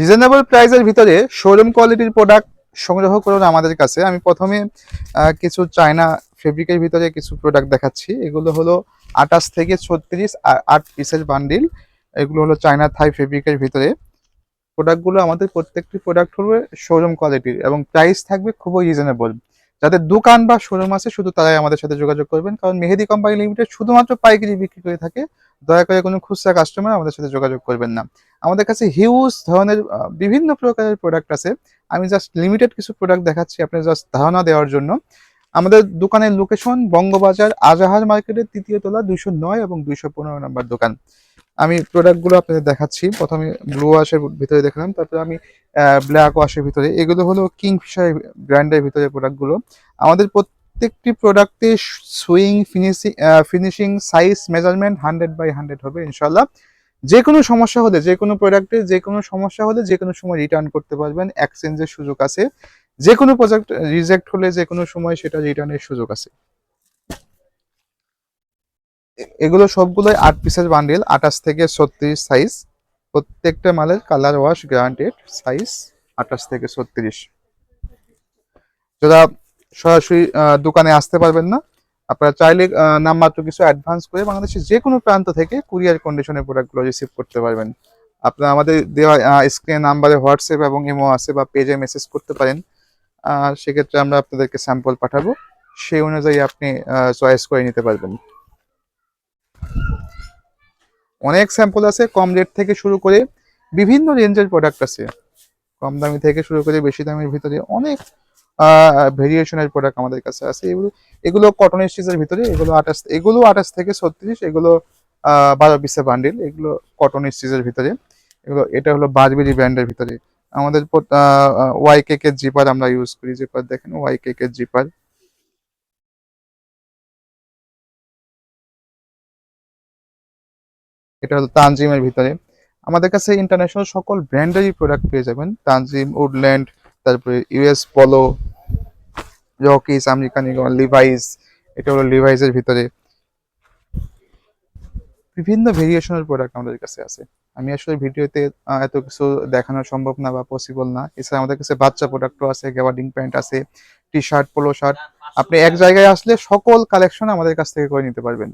Reasonable প্রাইসের ভিতরে showroom কোয়ালিটির প্রোডাক্ট সংগ্রহ করুন আমাদের কাছে। আমি প্রথমে কিছু চায়না ফেব্রিকের ভিতরে কিছু প্রোডাক্ট দেখাচ্ছি। এগুলো হলো আঠাশ থেকে ছত্রিশ আর আট পিসের বান্ডিল এগুলো হলো চায়না থাই ফেব্রিকের ভিতরে। প্রোডাক্টগুলো আমাদের প্রত্যেকটি প্রোডাক্ট হবে শোরুম কোয়ালিটির এবং প্রাইস থাকবে খুবই রিজনেবল যাদের দোকান বা শোরুম আছে, শুধু তারাই আমাদের সাথে যোগাযোগ করবেন। কারণ মেহেদি কোম্পানি লিমিটেড শুধুমাত্র পাইকারি বিক্রি করে থাকে। দয়া করে কোনো খুচরা কাস্টমার আমাদের সাথে যোগাযোগ করবেন না। আমাদের কাছে হিউজ ধরনের বিভিন্ন প্রকারের প্রোডাক্ট আছে। আমি জাস্ট লিমিটেড কিছু প্রোডাক্ট দেখাচ্ছি আপনি জাস্ট ধারণা দেওয়ার জন্য। আমাদের দোকানের লোকেশন বঙ্গবাজার আজাহার মার্কেটের তৃতীয় তলা দুইশো নয় এবং দুইশো পনেরো নম্বর দোকান। আমি প্রোডাক্টগুলো আপনাদের দেখাচ্ছি। প্রথমে ব্লু ওয়াশের ভিতরে দেখলাম, তারপরে আমি ব্ল্যাক ওয়াশের ভিতরে। এগুলো হলো কিংফিশার ব্র্যান্ডের ভিতরে প্রোডাক্টগুলো আমাদের প্রত্যেকটি প্রোডাক্টে sewing finishing finishing size measurement hundred by hundred হবে ইনশাল্লাহ যে কোনো সমস্যা হলে যে কোনো প্রোডাক্টে যে কোনো সমস্যা হলে যে কোনো সময় রিটার্ন করতে পারবেন এক্সচেঞ্জের সুযোগ আছে। যে কোনো প্রোডাক্ট রিজেক্ট হলে যে কোনো সময় সেটা রিটার্নের সুযোগ আছে। এগুলো সবগুলোই আট পিসের বান্ডিল আঠাশ থেকে ছত্রিশ সাইজ প্রত্যেকটা মালের কালার ওয়াশ গ্যারান্টেড সাইজ আঠাশ থেকে ছত্রিশ। যারা সরাসরি দোকানে আসতে পারবেন না। আপনারা চাইলে নামমাত্র কিছু অ্যাডভান্স করে বাংলাদেশের যে কোনো প্রান্ত থেকে কুরিয়ার কন্ডিশনের প্রোডাক্টগুলো রিসিভ করতে পারবেন। আপনারা আমাদের দেওয়া স্ক্রিন নাম্বারে হোয়াটসঅ্যাপ এবং ইমো আছে বা পেজে মেসেজ করতে পারেন। সেক্ষেত্রে আমরা আপনাদেরকে স্যাম্পল পাঠাবো। সেই অনুযায়ী আপনি চয়েস করে নিতে পারবেন। অনেক স্যাম্পল আছে, কম রেট থেকে শুরু করে বিভিন্ন রেঞ্জের প্রোডাক্ট আছে। কম দামি থেকে শুরু করে বেশি দামের ভিতরে অনেক ভেরিয়েশনের প্রোডাক্ট আমাদের কাছে আছে। এগুলো এগুলো কটন স্টিচের ভিতরে, এগুলো আঠাশ এগুলো আঠাশ থেকে ছত্রিশ, এগুলো বারো পিসের বান্ডিল এগুলো কটন স্টিচের ভিতরে। এগুলো, এটা হলো বারবেরি ব্র্যান্ডের ভিতরে। আমাদের ওয়াই কেকের জিপার আমরা ইউজ করি। জিপার দেখেন ওয়াই কেকের জিপার এটা হলো তানজিমের ভিতরে। আমাদের কাছে ইন্টারন্যাশনাল সকল ব্র্যান্ডেরই প্রোডাক্ট পেয়ে যাবেন। তানজিম উডল্যান্ড তারপরে ইউএস পলো রকিস আমেরিকান লিভাইস, এটা হলো লিভাইসের ভিতরে। বিভিন্ন ভেরিয়েশনের প্রোডাক্ট আমাদের কাছে আছে। আমি আসলে ভিডিওতে এত কিছু দেখানো সম্ভব না বা পসিবল না। এছাড়া আমাদের কাছে বাচ্চা প্রোডাক্টও আছে গ্যাবার্ডিং প্যান্ট আছে টি শার্ট পোলো শার্ট আপনি এক জায়গায় আসলে সকল কালেকশন আমাদের কাছ থেকে করে নিতে পারবেন।